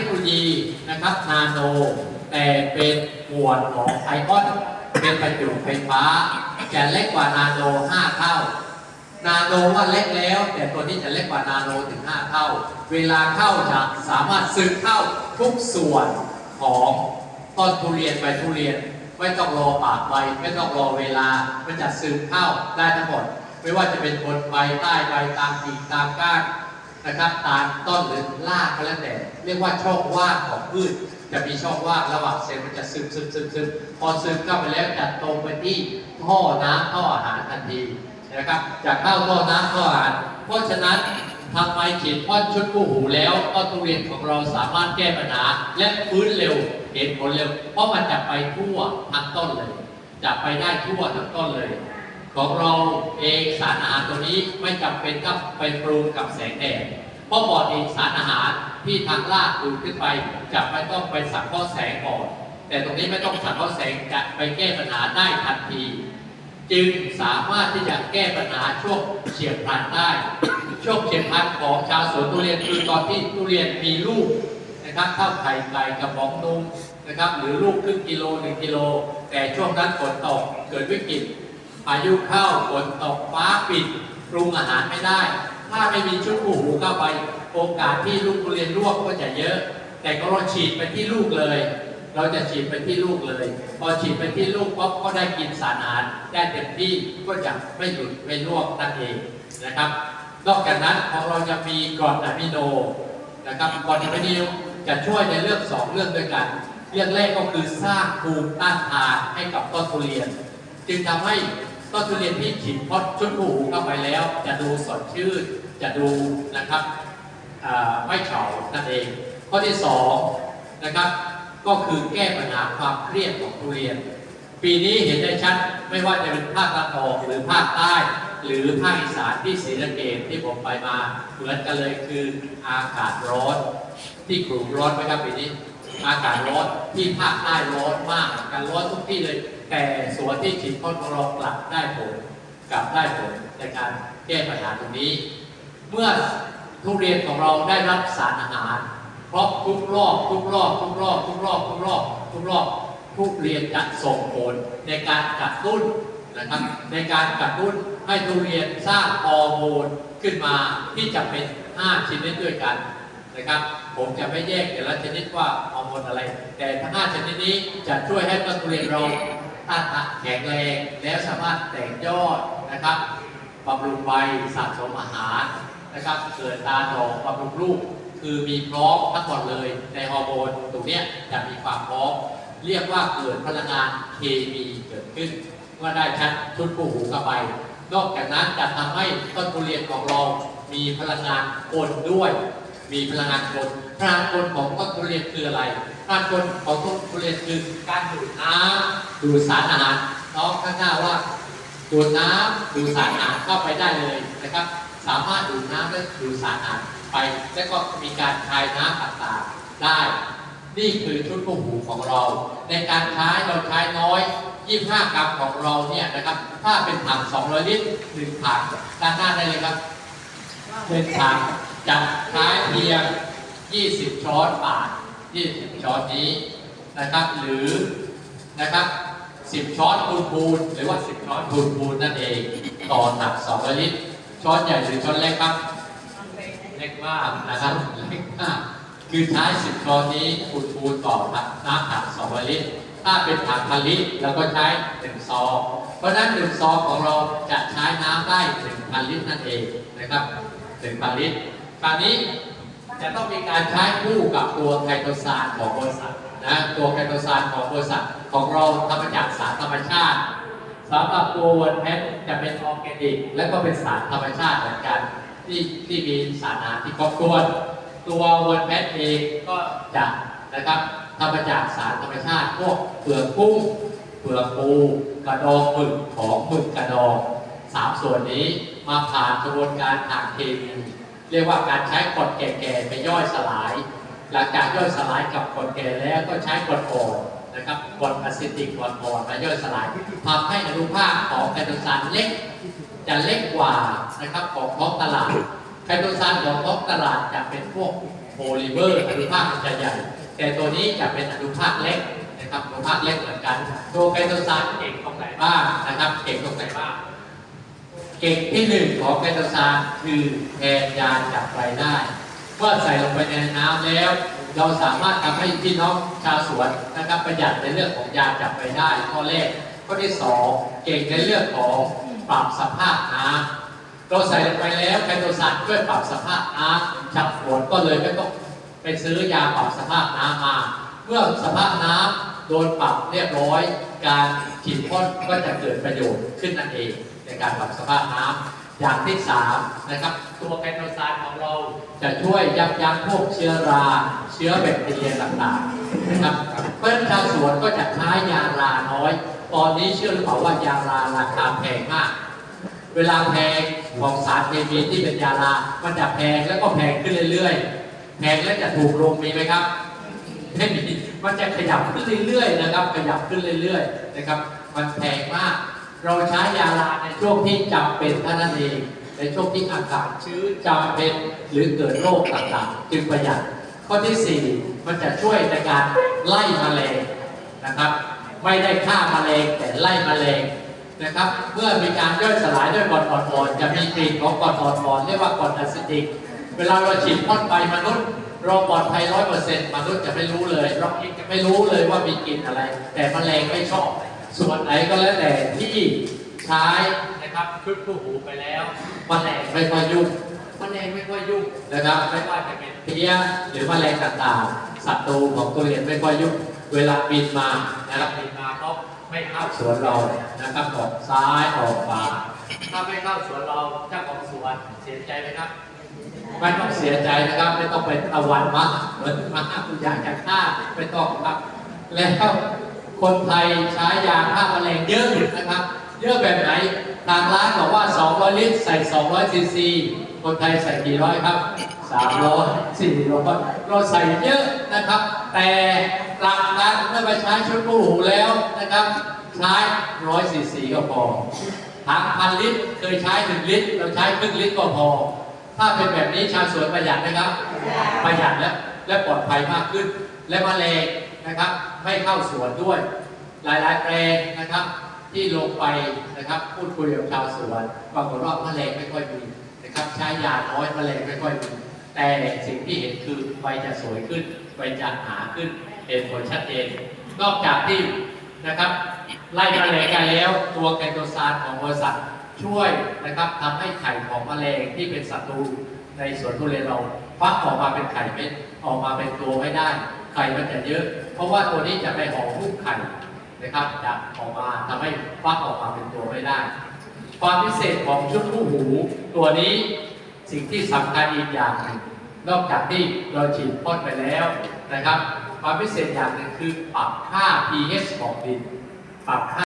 คโนโลยีนะครับนาโน แต่เป็นหมวดของไอออนเป็นประจุไฟฟ้า จะเล็กกว่านาโน 5 เท่า นาโนว่าเล็กแล้ว แต่ตัวนี้จะเล็กกว่านาโนถึง 5 เท่า เวลาเข้าจะสามารถซึมเข้าทุกส่วนของต้นทุเรียนใบทุเรียนไม่ต้องรอปากใบไม่ต้องรอเวลามันจะซึมเข้าได้ทั้งหมด ไม่ว่าจะเป็นบนใบใต้ใบตามกิ่งตามก้าน นะครับตามต้นหรือรากก็แล้วแต่ เรียกว่าช่องว่างของพืช จะมีช่องว่างระหว่างเซลล์มันจะซึมซึมซึมซึมพอซึมเข้าไปแล้วจะตรงไปที่ท่อน้ำท่ออาหารทันทีนะครับจะเข้าท่อน้ำท่ออาหาร เพราะฉะนั้นทำไมฉีดพ่นชุดคู่หูแล้วต้นทุเรียนของเราสามารถแก้ปัญหา และฟื้นเร็วเห็นผลเร็ว เพราะมันจะไปทั่วทั้งต้นเลยจะไปได้ทั่วทั้งต้นเลย ของเราเองสารอาหารตัวนี้ไม่จำเป็นต้องไปปรุงกับแสงแดดเพราะบอดเองสารอาหารที่ทางลากดูดขึ้นไปจะไม่ต้องไปสังเคราะห์แสงก่อนแต่ตรงนี้ไม่ต้องสังเคราะห์แสงจะไปแก้ปัญหาได้ทันที จึงสามารถที่จะแก้ปัญหาช่วงเฉียบพลันได้ ช่วงเฉียบพลันของชาวสวนทุเรียนคือตอนที่ทุเรียนมีลูกนะครับเข้าไข่ไก่กระป๋องนมนะครับหรือลูกครึ่งกิโลหนึ่งกิโล แต่ช่วงนั้นฝนตกเกิดวิกฤต พายุเข้าฝนตกฟ้าปิดปรุงอาหารไม่ได้ ถ้าไม่มีชุดคู่หูเข้าไป โอกาสที่ลูกเรียนร่วงก็จะเยอะ แต่ก็เราฉีดไปที่ลูกเลย เราจะฉีดไปที่ลูกเลย พอฉีดไปที่ลูกป๊บก็ได้กินสารอาหารได้เต็มที่ก็จะไม่หยุดไม่ร่วงนั่นเองนะครับนอกจากนั้นของเราจะมีกรดอะมิโนนะครับกรดอะมิโนจะช่วยในเรื่องสองเรื่องด้วยกัน เรื่องแรกก็คือสร้างภูมิต้านทานให้กับต้นทุเรียน จึงทำให้ ต้นทุเรียนที่ฉีดพอดชุดหูเข้าไปแล้ว จะดูสดชื่นจะดูนะครับไม่เฉานั่นเอง ข้อที่สองนะครับก็คือแก้ปัญหาความเครียดของทุเรียน ปีนี้เห็นได้ชัดไม่ว่าจะเป็นภาคตะวันออกหรือภาคใต้ หรือภาคอีสานที่ศรีสะเกษที่ผมไปมา เหมือนกันเลยคืออากาศร้อนที่กรุงร้อนไหมครับปีนี้ อากาศร้อนที่ภาคใต้ร้อนมากอากาศร้อนทุกที่เลย แต่ส่วนที่ฉีดพ่นของเรากลับได้ผลกลับได้ผลในการแก้ปัญหาตรงนี้ เมื่อทุเรียนของเราได้รับสารอาหารครบทุกรอบทุกรอบทุกรอบทุกรอบทุกรอบทุกรอบทุเรียนจะส่งผลในการกระตุ้นนะครับในการกระตุ้นให้ทุเรียนสร้างฮอร์โมนขึ้นมาที่จะเป็น 5 ชนิดด้วยกันนะครับผมจะไม่แยกแต่ละชนิดว่าฮอร์โมนอะไร แต่ทั้งห้าชนิดนี้จะช่วยให้ต้นทุเรียนเรา ต้านทานแข็งแรงแล้วสามารถแตกยอดนะครับบำรุงใบสะสมอาหารนะครับ เกิดตาดอกบำรุงลูกคือมีพร้อมทั้งหมดเลยในฮอร์โมนตรงนี้จะมีความพร้อม เรียกว่าเกิดพลังงานเคมีเกิดขึ้นเมื่อได้ชัดชุดผู้หูเข้าไปนอกจากนั้นจะทำให้ต้นทุเรียนของเรา มีพลังงานคนด้วย มีพลังงานคนพลังงานคนของต้นทุเรียนคืออะไรพลังงานคนของต้นทุเรียนคือการดูดน้ำดูดสารอาหารน้องข้างหน้าว่าดูดน้ำดูดสารอาหารเข้าไปได้เลยนะครับ สามารถดูดน้ำและดูดสารอาหารไป แล้วก็มีการคายน้ำต่างๆได้ นี่คือชุดคู่หูของเรา ในการใช้เราใช้น้อย25กรัมของเราเนี่ยนะครับ ถ้าเป็นถัง200 ลิตรหนึ่งถังด้านหน้าได้เลยครับเป็นถัง จะใช้เพียง 20 ช้อนบาท 20 ช้อนนี้นะครับ หรือนะครับ 10 ช้อนพูนพูนๆหรือว่า 10 ช้อนพูนพูนๆนั่นเองต่อถัง200ลิตรช้อนใหญ่หรือช้อนเล็กครับ เล็กมากนะครับเล็กมากคือใช้สิบช้อนนี้คูณคูณต่อน้ำถัง200ลิตรถ้าเป็นถังพันลิตรเราก็ใช้หนึ่งซองเพราะนั้นหนึ่งซองของเราจะใช้น้ำได้หนึ่งพันลิตรนั่นเองนะครับหนึ่งพันลิตร คราวนี้จะต้องมีการใช้คู่กับตัวไคโตซานของบริษัทนะตัวไคโตซานของบริษัทของเราทำมาจากสารธรรมชาติสำหรับตัววันแพทจะเป็นออร์แกนิก และก็เป็นสารธรรมชาติเหมือนกัน ที่ที่มีสารอาหารที่ครบถ้วน ตัววันแพทเองก็จะนะครับทำมาจากสารธรรมชาติพวกเปลือกกุ้งเปลือกปูกระดองหมึกของหมึกกระดองสามส่วนนี้มาผ่านกระบวนการทางเคมี เรียกว่าการใช้กดแก่ๆไปย่อยสลาย หลังจากย่อยสลายกับกดแก่แล้วก็ใช้กดอ่อนนะครับกดอะซิติกกดอ่อนมาย่อยสลายทำให้อนุภาคของไคโตซานเล็กจะเล็กกว่านะครับของท้องตลาดไคโตซานของท้องตลาดจะเป็นพวกโมลิเมอร์อนุภาคมันจะใหญ่ แต่ตัวนี้จะเป็นอนุภาคเล็กนะครับอนุภาคเล็กเหมือนกัน ตัวไคโตซานเก่งตรงไหนบ้างนะครับเก่งตรงไหนบ้าง เก่งที่หนึ่งของไคโตซาคือแทนยาจับไฟได้ เมื่อใส่ลงไปในน้ำแล้ว เราสามารถทำให้พี่น้องชาวสวนนะครับประหยัดในเรื่องของยาจับไฟได้ข้อแรกข้อที่สองเก่งในเรื่องของปรับสภาพน้ำเราใส่ลงไปแล้วไคโตซานช่วยปรับสภาพน้ำฉับสวนก็เลยไม่ต้องไปซื้อยาปรับสภาพน้ำมา เมื่อสภาพน้ำโดนปรับเรียบร้อย การฉีดพ่นก็จะเกิดประโยชน์ขึ้นนั่นเอง ในการปรับสภาพน้ำอย่างที่สามนะครับ ตัวไคโตซานของเราจะช่วยยับยั้งพวกเชื้อรา เชื้อแบคทีเรียต่างๆนะครับเพราะฉะนั้นชาวสวนก็จะใช้ยาราน้อย ตอนนี้เชื่อหรือเปล่าว่ายาราราคาแพงมาก เวลาแพงของสารเคมีที่เป็นยารามันจะแพงแล้วก็แพงขึ้นเรื่อยๆ แพงแล้วจะถูกลงมีไหมครับไม่มีมันจะขยับขึ้นเรื่อยๆนะครับ ขยับขึ้นเรื่อยๆนะครับ มันแพงมาก เราใช้ยาลาในช่วงที่จำเป็นเท่านั้นเอง ในช่วงที่อากาศชื้นจำเป็นหรือเกิดโรคต่างๆ จึงประหยัด ข้อที่ 4 มันจะช่วยในการไล่มแมลงนะครับ ไม่ได้ฆ่าแมลงแต่ไล่มแมลงนะครับ เมื่อมีการย่อยสลายด้วยกรดอ่อนๆจะมีกลิ่นของกรดอ่อนๆเรียกว่ากรดอะซิติก เวลาเราฉีดพ่นไปมนุษย์เราปลอดภัยร้อยเปอร์เซ็นต์มนุษย์จะไม่รู้เลยเราเองจะไม่รู้เลยว่ามีกลิ่นอะไร แต่มแมลงไม่ชอบ ส่วนไหนก็แล้วแต่ที่ใช้นะครับชุดคู่หูไปแล้วแมลงไม่ค่อยยุ่งแมลงไม่ค่อยยุ่งนะครับ ไม่ว่าจะเป็นเพี้ยหรือแมลงต่างๆศัตรูของตัวเรียนไม่ค่อยยุ่งเวลาบินมานะครับบินมาก็ไม่เข้าสวนเรานะครับออกซ้ายออกขวาถ้าไม่เข้าสวนเราเจ้าของสวนเสียใจไหมครับไม่ต้องเสียใจนะครับไม่ต้องไปตะวันมะเหมือนมาคุณอยากจะฆ่าไม่ต้องครับแล้ว คนไทยใช้ยาฆ่าแมลงเยอะนะครับ เยอะแบบไหน ทางร้านบอกว่า 200 ลิตร ใส่ 200 ซีซี คนไทยใส่กี่ร้อยครับ 300 400 เราใส่เยอะนะครับ แต่หลักการเมื่อไปใช้ชุดกู้หูแล้วนะครับ ใช้ร้อยซีซีก็พอถังพันลิตรเคยใช้หนึ่งลิตร เราใช้ครึ่งลิตรก็พอ ถ้าเป็นแบบนี้ชาวสวนประหยัดไหมครับ ประหยัดและและปลอดภัยมากขึ้น และแมลงนะครับ ไม่เข้าสวนด้วย หลายๆแปลงนะครับ ที่ลงไปนะครับพูดคุยกับชาวสวนปรากฏว่าแมลงไม่ค่อยมีนะครับใช้ยาน้อยแมลงไม่ค่อยมีแต่สิ่งที่เห็นคือใบจะสวยขึ้นใบจะหนาขึ้นเห็นผลชัดเจนนอกจากที่นะครับไล่แมลงกันแล้วตัวไกโตซานของบริษัทช่วยนะครับทำให้ไข่ของแมลงที่เป็นศัตรูในสวนทุเรียนเราฟักออกมาเป็นไข่เม็ดออกมาเป็นตัวไม่ได้ ไข่มันจะเยอะ ราะว่าตัวนี้จะไปห่อหุ้มไข่นะครับจะออกมาทำให้ฟักออกมาเป็นตัวไม่ได้ ความพิเศษของชุดคู่หู ตัวนี้สิ่งที่สำคัญอีกอย่างหนึ่งนอกจากที่เราฉีดพ่นไปแล้วนะครับ ความพิเศษอย่างหนึ่งคือปรับค่า pH ของดินปรับค่า